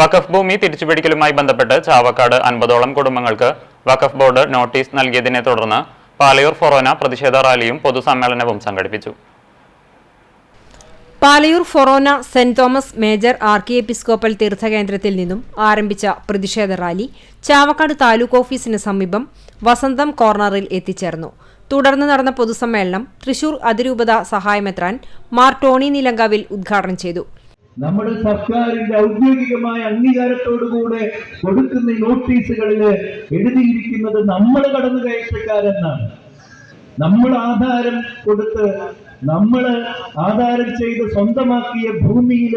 വഖഫ് ഭൂമി തിരിച്ചുപിടിക്കലുമായി ബന്ധപ്പെട്ട് ചാവക്കാട് അൻപതോളം കുടുംബങ്ങൾക്ക് വഖഫ് ബോർഡ് നോട്ടീസ് നൽകിയതിനെ തുടർന്ന് പാലയൂർ ഫൊറോന പ്രതിഷേധ റാലിയും പൊതുസമ്മേളനവും സംഘടിപ്പിച്ചു. Palayur forane Saint Thomas major archiepiscopal തീർത്ഥകേന്ദ്രത്തിൽ നിന്നും ആരംഭിച്ച പ്രതിഷേധ റാലി ചാവക്കാട് താലൂക്ക് ഓഫീസിന് സമീപം വസന്തം കോർണറിൽ എത്തിച്ചേർന്നു. തുടർന്ന് നടന്ന പൊതുസമ്മേളനം തൃശൂർ അതിരൂപത സഹായമെത്രാൻ മാർ ടോണി നിലങ്കാവിൽ ഉദ്ഘാടനം ചെയ്തു. നമ്മുടെ സർക്കാരിന്റെ ഔദ്യോഗികമായ അംഗീകാരത്തോടുകൂടെ കൊടുക്കുന്ന നോട്ടീസുകളിൽ എഴുതിയിരിക്കുന്നത് നമ്മൾ കടന്നു കയറ്റക്കാരെന്നാണ് നമ്മൾ ആധാരം കൊടുത്ത് നമ്മൾ ആധാരം ചെയ്ത് സ്വന്തമാക്കിയ ഭൂമിയിൽ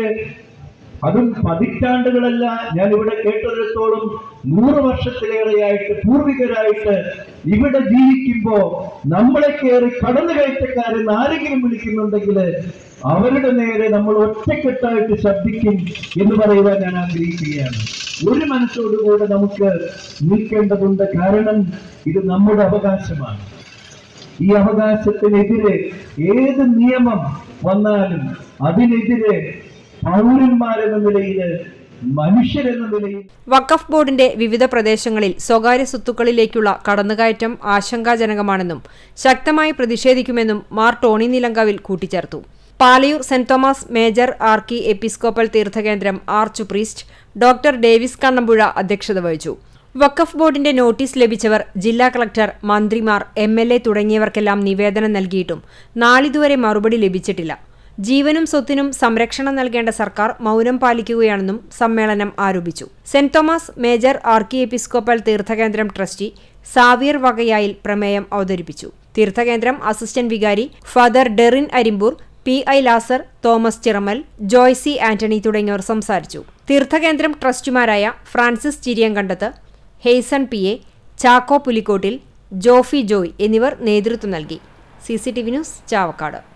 അതും പതിറ്റാണ്ടുകളല്ല ഞാൻ ഇവിടെ കേട്ടിടത്തോളം നൂറ് വർഷത്തിലേറെയായിട്ട് പൂർവികരായിട്ട് ഇവിടെ ജീവിക്കുമ്പോ നമ്മളെ കയറി കടന്നു കടന്നുകയറ്റക്കാരെന്ന് ആരെങ്കിലും വിളിക്കുന്നുണ്ടെങ്കിൽ അവരുടെ നേരെ നമ്മൾ ഒറ്റക്കെട്ടായിട്ട് ശബ്ദിക്കും എന്ന് പറയുവാൻ ഞാൻ ആഗ്രഹിക്കുകയാണ്. ഒരു മനസ്സോടുകൂടെ നമുക്ക് നിൽക്കേണ്ടതുണ്ട്. കാരണം ഇത് നമ്മുടെ അവകാശമാണ്. ഈ അവകാശത്തിനെതിരെ ഏത് നിയമം വന്നാലും അതിനെതിരെ പൗരന്മാരെന്ന നിലയിൽ വഖഫ് ബോർഡിന്റെ വിവിധ പ്രദേശങ്ങളിൽ സ്വകാര്യ സ്വത്തുക്കളിലേക്കുള്ള കടന്നുകയറ്റം ആശങ്കാജനകമാണെന്നും ശക്തമായി പ്രതിഷേധിക്കുമെന്നും മാർ ടോണി നിലങ്കാവിൽ കൂട്ടിച്ചേർത്തു. Palayur Saint Thomas major archiepiscopal തീർത്ഥകേന്ദ്രം arch priest doctor Davis Kannampuzha അധ്യക്ഷത വഹിച്ചു. വഖഫ് ബോർഡിന്റെ നോട്ടീസ് ലഭിച്ചവർ ജില്ലാ കളക്ടർ മന്ത്രിമാർ എം എൽ എ തുടങ്ങിയവർക്കെല്ലാം നിവേദനം നൽകിയിട്ടും നാളിതുവരെ മറുപടി ലഭിച്ചിട്ടില്ല. ജീവനും സ്വത്തിനും സംരക്ഷണം നൽകേണ്ട സർക്കാർ മൗനം പാലിക്കുകയാണെന്നും സമ്മേളനം ആരോപിച്ചു. Saint Thomas major archiepiscopal തീർത്ഥകേന്ദ്രം ട്രസ്റ്റി സാവിയർ വകയായിൽ പ്രമേയം അവതരിപ്പിച്ചു. തീർത്ഥകേന്ദ്രം assistant vicar father Derin Arimpur P I Lazar Thomas Chiramal Joycy Antony തുടങ്ങിയവർ സംസാരിച്ചു. തീർത്ഥകേന്ദ്രം ട്രസ്റ്റിമാരായ Francis Chiriyankandath Haison P A Chacko Pulikkottil Jofy Joy എന്നിവർ നേതൃത്വം നൽകി. C C T V news Chavakkad.